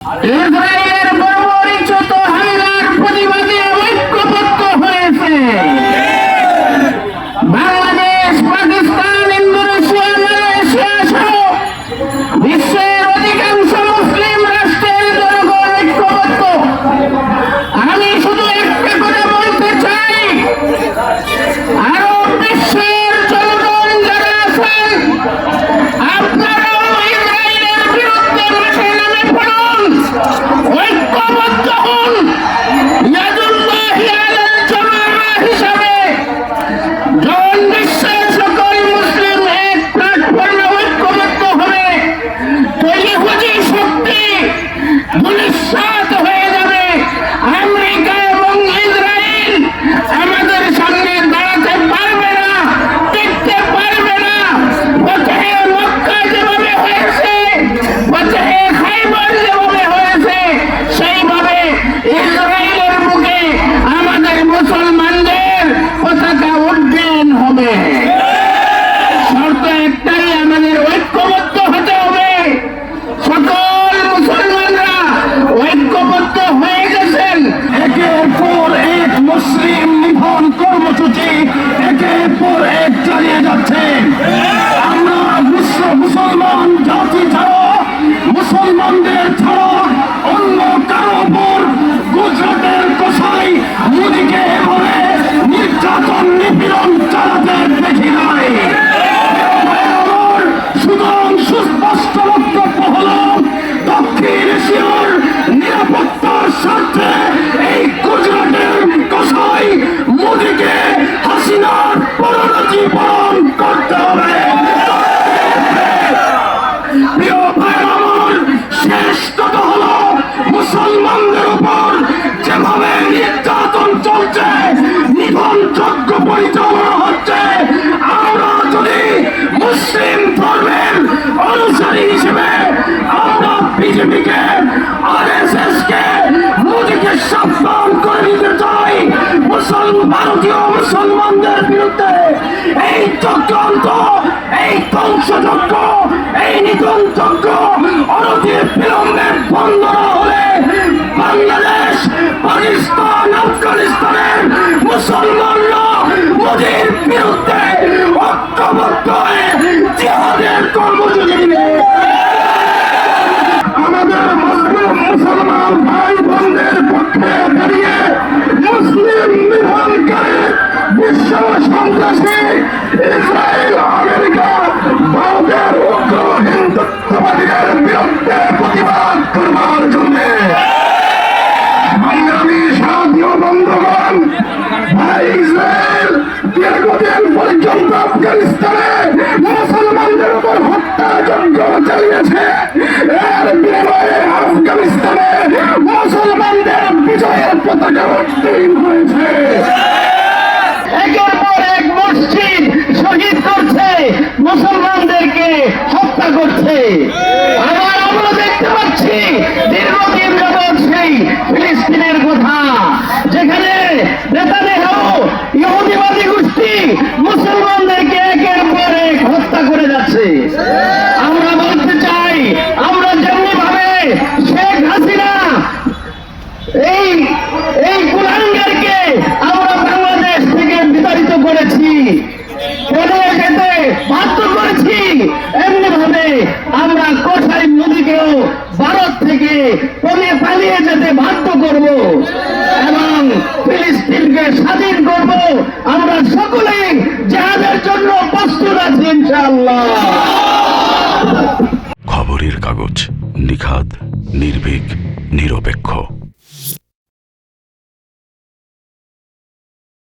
এর পরপরই যত হামলার প্রতিবাদে চক্রান্ত এই বংশযজ্ঞ তোমার জন্য এই কুলাঙ্গারকে আমরা বাংলাদেশ থেকে বিতাড়িত করেছি। আমরা স্বাধীন আমরা সকলেই যাদের জন্য প্রস্তুত আছি খবরের কাগজ নিখাদ, নির্ভীক, নিরপেক্ষ।